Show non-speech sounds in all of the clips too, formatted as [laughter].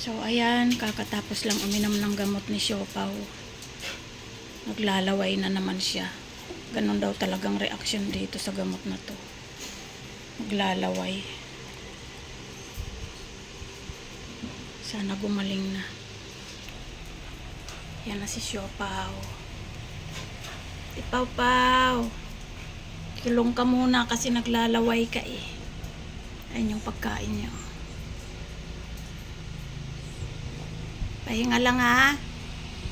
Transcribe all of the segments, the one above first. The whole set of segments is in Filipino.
So, ayan, kakatapos lang uminom ng gamot ni Siopaw. Naglalaway na naman siya. Ganon daw talagang reaction dito sa gamot na to. Naglalaway. Sana gumaling na. Yan na si Siopaw. Ipaw-paw. Kilong ka muna kasi naglalaway ka eh. Ayun yung pagkain niyo. Pahinga lang ha.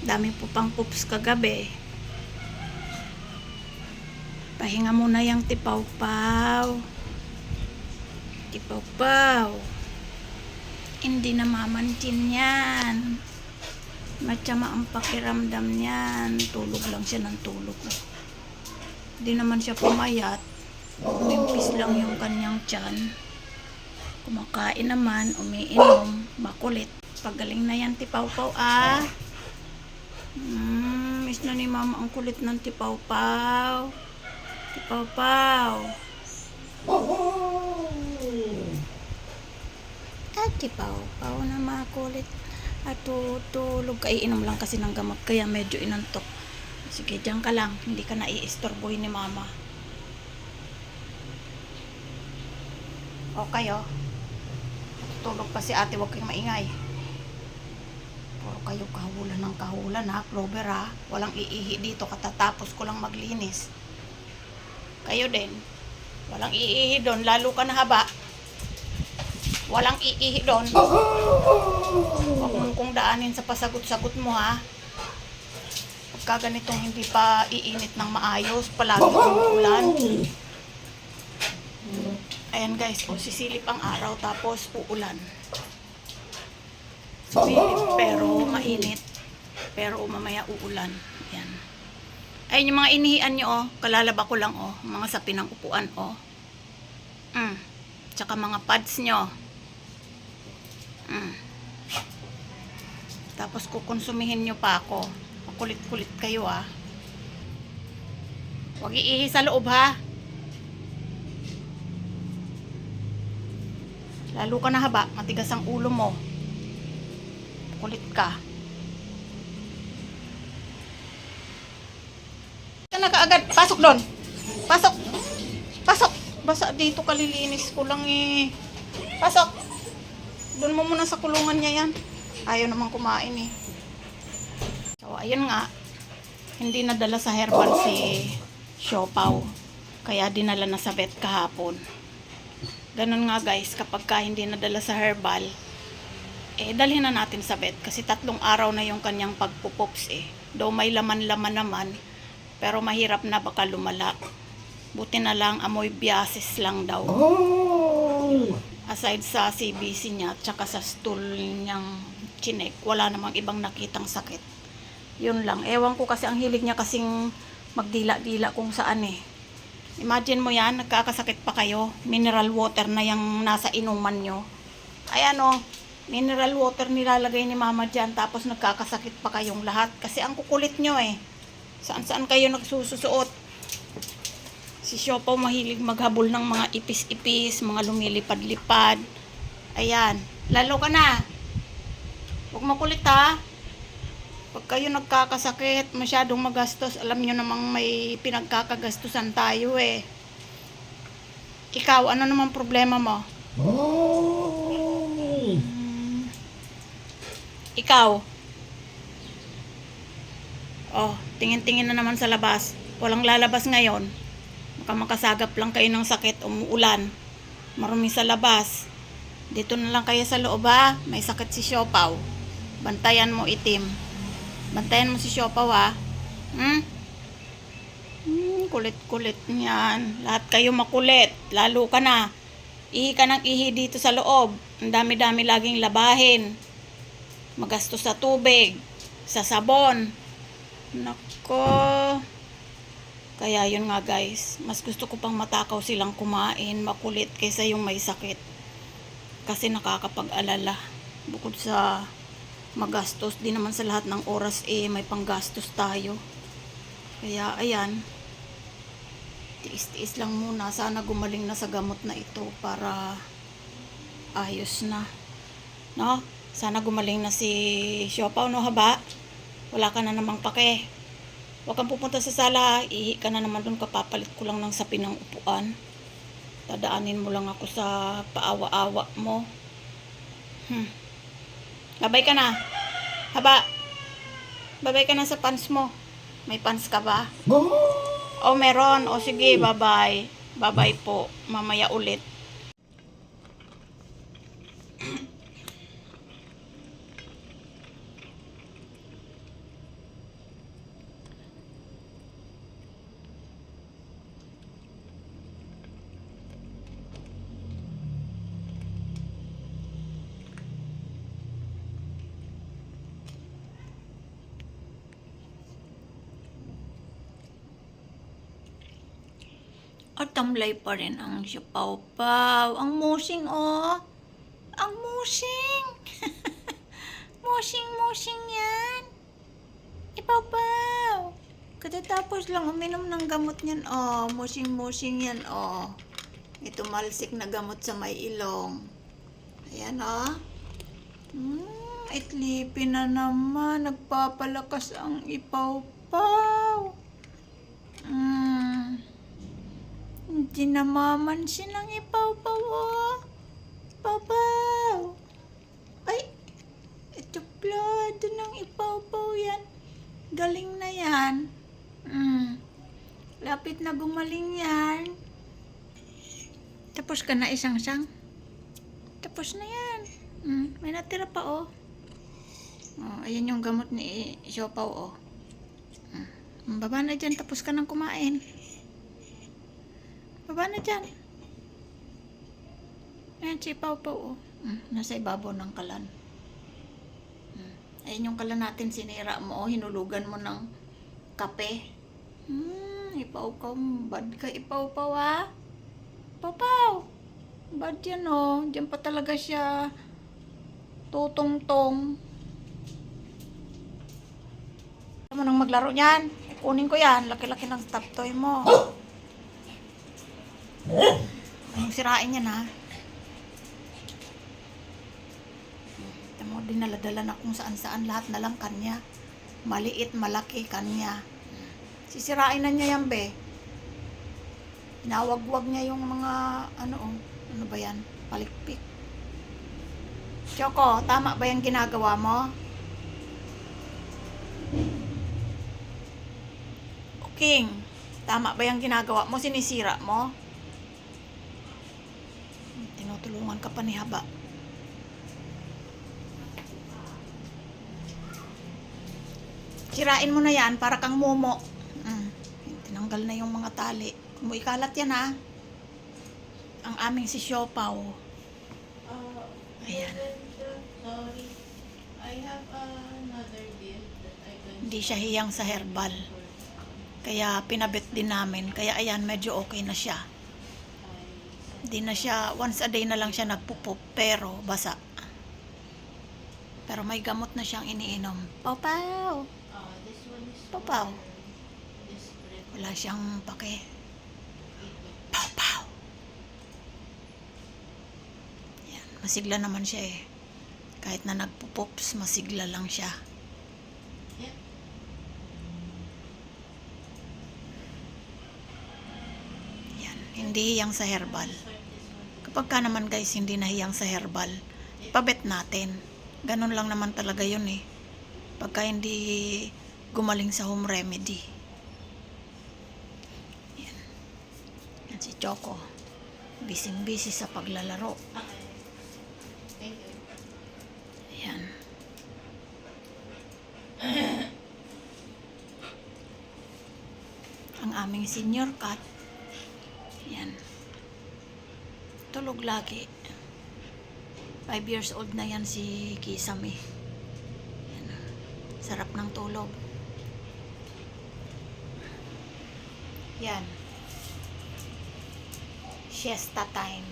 Dami po pang poops kagabi. Pahinga muna yung tipaw-paw. Tipaw-paw. Hindi na mamantin yan. Matsama ang pakiramdam niyan. Tulog lang siya ng tulog. Hindi naman siya pumayat. Umimpis lang yung kanyang tiyan. Kumakain naman, umiinom, makulit. Pagaling na yan, tipaw-paw ah. Mm, miss na ni mama ang kulit ng tipaw-paw. Tipaw-paw. Ah, tipaw-paw na makulit. At tutulog. Kaiinom lang kasi ng gamot, kaya medyo inantok. Sige, diyan ka lang. Hindi ka na i-istorboy ni mama. O kayo. Tulog pa si ate, huwag kayong maingay. Puro kayo kahulan ng kahulan ha, Clover ha. Walang iihi dito, katatapos ko lang maglinis. Kayo din. Walang iihi doon, lalo ka na haba. Walang iihi doon. Huwag mong kong daanin sa pasagot-sagot mo ha. Pagka ganitong hindi pa iinit ng maayos, palagi umuulan. Ayan guys, oh, sisilip ang araw tapos uulan. Pero mainit. Pero mamaya uulan. Ayan. Ayun yung mga inihian nyo, oh. Kalalaba ko lang, oh. Mga sapi ng upuan, oh. Mm. Tsaka mga pads nyo. Mm. Tapos kukonsumihin nyo pa ako. Makulit-kulit kayo, ah. Huwag iihi sa loob, ha. Lalo ka na haba, matigas ang ulo mo. Kulit ka. Ka na. Pasok doon. Pasok. Pasok. Basa dito kalilinis ko lang eh. Pasok. Doon mo muna sa kulungan niya yan. Ayaw naman kumain eh. So, ayun nga. Hindi nadala sa herbal si Siopaw. Kaya dinala na sa vet kahapon. Ganun nga guys, kapag ka hindi nadala sa herbal, eh dalhin na natin sa vet kasi tatlong araw na yung kanyang pagpupops eh. Though may laman-laman naman, pero mahirap na baka lumala. Buti na lang amoy biasis lang daw. Aside sa CBC niya, tsaka sa stool niyang chinek, wala namang ibang nakitang sakit. Yun lang. Ewan ko kasi ang hilig niya kasing magdila-dila kung saan eh. Imagine mo yan, nagkakasakit pa kayo. Mineral water na yung nasa inuman nyo. Ay ano, mineral water nilalagay ni mama dyan, tapos nagkakasakit pa kayong lahat. Kasi ang kukulit nyo eh. Saan-saan kayo nagsususuot. Si Siopaw mahilig maghabol ng mga ipis-ipis, mga lumilipad-lipad. Ayan. Lalo ka na. Huwag makulit ha. Pag kayo nagkakasakit, masyadong magastos, alam nyo namang may pinagkakagastusan tayo eh. Ikaw, ano naman problema mo? Hmm. Ikaw. Oh, tingin-tingin na naman sa labas. Walang lalabas ngayon. Baka makasagap lang kayo ng sakit, umuulan. Marumi sa labas. Dito na lang kayo sa loob ha. May sakit si Siopaw. Bantayan mo itim. Bantayan mo si Siopaw ha. Hmm? Hmm, kulit-kulit niyan. Lahat kayo makulit. Lalo ka na. Ihi ka ng ihi dito sa loob. Ang dami-dami laging labahin. Magastos sa tubig. Sa sabon. Nako. Kaya yun nga guys, mas gusto ko pang matakaw silang kumain, makulit kaysa yung may sakit. Kasi nakakapag-alala. Bukod sa magastos, di naman sa lahat ng oras eh may panggastos tayo. Kaya ayan, tiis-tiis lang muna. Sana gumaling na sa gamot na ito para ayos na. No? Sana gumaling na si Siopaw, no haba? Wala ka na namang pake. Huwag kang pupunta sa sala, ihi ka na naman doon, kapapalit ko lang ng sapin ng upuan. Dadaanin mo lang ako sa paawa-awa mo. Hmm. Babay ka na. Haba. Babay ka na sa pants mo. May pants ka ba? Oh, meron. O sige, bye-bye. Bye-bye po. Mamaya ulit. At tamlay pa rin ang sipaw-paw. Ang musing, oh. Ang musing. [laughs] musing-musing yan. Ipaw-paw. Katatapos lang uminom ng gamot niyan, oh. Musing-musing yan, oh. Ito malsik na gamot sa may ilong. Ayan, oh. Hmm, itlipin na naman. Nagpapalakas ang ipaw-paw. Hmm. Hindi namamansin ang ipaw-paw, oh. Ipaw-paw. Ay, ito plado ng ipaw-paw yan. Galing na yan. Mm. Lapit na gumaling yan. Tapos ka na isang sang. Tapos na yan. Mm. May natira pa, oh. Oh, ayan yung gamot ni Siopaw, oh. Mm. Baba na dyan, tapos ka nang kumain. Baba na dyan. Ayan, si Pau Pau, oh. Mm, nasa ibabaw ng kalan. Mm. Ayan yung kalan natin, sinira mo, oh. Hinulugan mo ng kape. Hmm, ipaw-paw mo. Bad ka, ipaw-paw, ha? Papaw! Bad yan, oh. Diyan pa talaga siya tutong-tong. Ano mo nang maglaro niyan? Kunin ko yan. Laki-laki ng stop toy mo. Anong sirain yan ha? Ito mo, dinala-dala na kung saan-saan lahat na lang kanya. Maliit, malaki, kanya. Sisirain na niya yan, be. Inawag-wag niya yung mga, ano oh, ano ba yan? Palikpik. Choco, tama ba yung ginagawa mo? King, tama ba yung ginagawa mo? Sinisira mo? Tinutulungan ka pa ni Haba. Sirain mo na yan para kang momo. Mm. Tinanggal na yung mga tali. Kung mo ikalat yan ha. Ang aming si Siopaw. Ayan. Sorry. I have another gift that I can Hindi siya hiyang sa herbal. Kaya pinabit din namin. Kaya ayan, medyo okay na siya. Hindi na siya, once a day na lang siya nagpupup, pero basa. Pero may gamot na siyang iniinom. Papaw! Papaw. Wala siyang pake. Papaw! Yan, masigla naman siya eh. Kahit na nagpupups, masigla lang siya. Yan, hindi hiyang sa herbal. Start this one. Kapag ka naman guys, hindi nahiyang sa herbal, pabet natin. Ganun lang naman talaga yun eh. Pagka hindi gumaling sa home remedy. Yan. Yan si Choco. Bising-busy sa paglalaro. Okay. Yan. Ang aming senior cat. Yan. Tulog lagi. Five years old na yan si Kisame. Yan. Sarap ng tulog. Yan. Siesta time.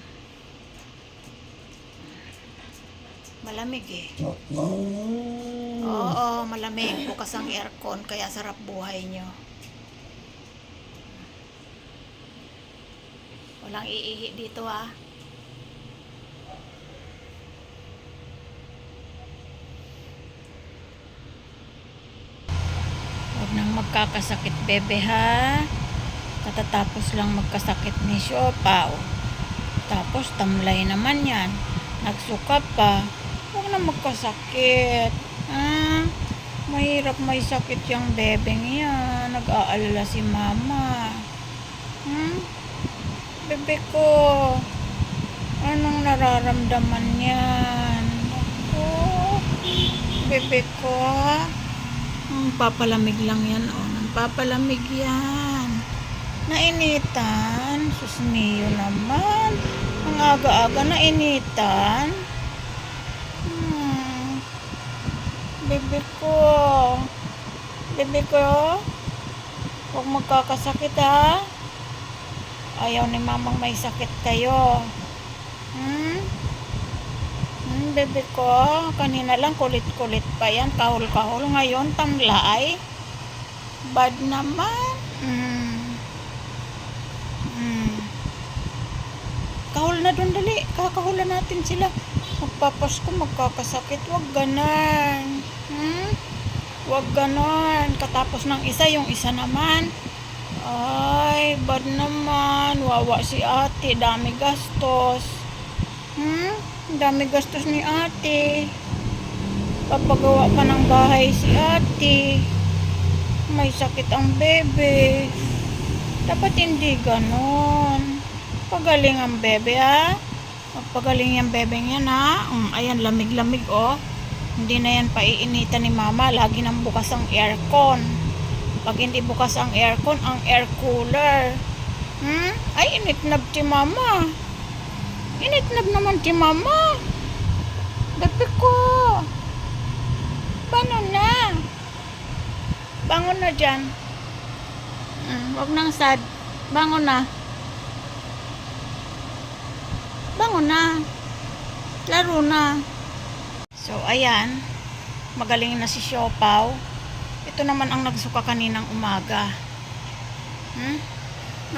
Malamig eh. Oo, malamig. Bukas ang aircon, kaya sarap buhay nyo. Walang iihi dito ah. Magkakasakit, bebe, ha? Katatapos lang magkasakit ni Siopaw. Tapos, tamlay naman yan. Nagsuka pa. Huwag na magkasakit. Ha? Mahirap may sakit yung bebeng yan. Nag-aalala si mama. Hmm? Bebe ko. Anong nararamdaman yan? Ako. Bebe ko. ha? Hmm, papalamig lang yan. Oh. Papalamig yan. Nainitan. Sus Mio naman. Ang aga-aga nainitan. Hmm. Bebe ko. Bebe ko. Huwag magkakasakit ha. Ayaw ni mamang may sakit kayo. Hmm? Hmm, bebe ko. Kanina lang kulit-kulit pa yan. Kahol-kahol. Ngayon, tamlay. Bad naman. Hmm. Hmm. Kahol na doon dali. Kakahulan natin sila. Magpapasko, magkakasakit. Huwag ganan. Hmm? Huwag ganon. Katapos ng isa, yung isa naman. Ay, bad naman. Wawa si ate. Dami gastos. Hmm? Dami gastos ni ate. Papagawa pa ng bahay si ate. May sakit ang bebe. Dapat hindi ganon. Pagaling ang bebe, ha? Magpagaling yung bebe yan, ha? Um, ayan, lamig-lamig, oh. Hindi na yan paiinitan ni mama. Lagi nang bukas ang aircon. Pag hindi bukas ang aircon, ang air cooler. Hmm? Ay, initnab ti mama. Initnab naman ti mama. Bebe ko. Paano na? Bangon na dyan. Hmm, wag nang sad. Bangon na. Bangon na. Laro na. So, ayan. Magaling na si Siopaw. Ito naman ang nagsuka kaninang umaga. Hmm?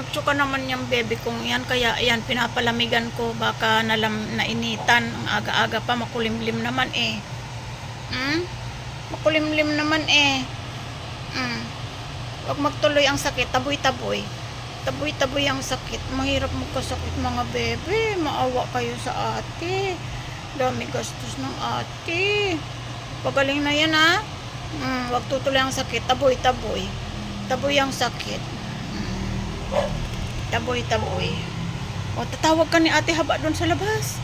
Nagsuka naman yung baby kong yan. Kaya, ayan, pinapalamigan ko. Baka nalam, nainitan. Ang aga-aga pa, makulimlim naman eh. Hmm? Makulimlim naman eh. Hmm. Huwag magtuloy ang sakit. Taboy-taboy. Taboy-taboy ang sakit. Mahirap magkasakit mga bebe. Maawa kayo sa ate. Dami gastos ng ate. Pagaling na yan ha. Mm, wag tutuloy ang sakit. Taboy, taboy. Ang sakit. Mm. Taboy, taboy. O, tatawag ka ni ate haba doon sa labas.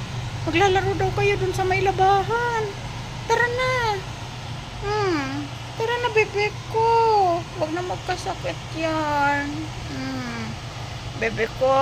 Maglalaro daw kayo doon sa may labahan. Tara na. Bebe ko. Wag na magkasakit yan. Hmm. Bebe ko.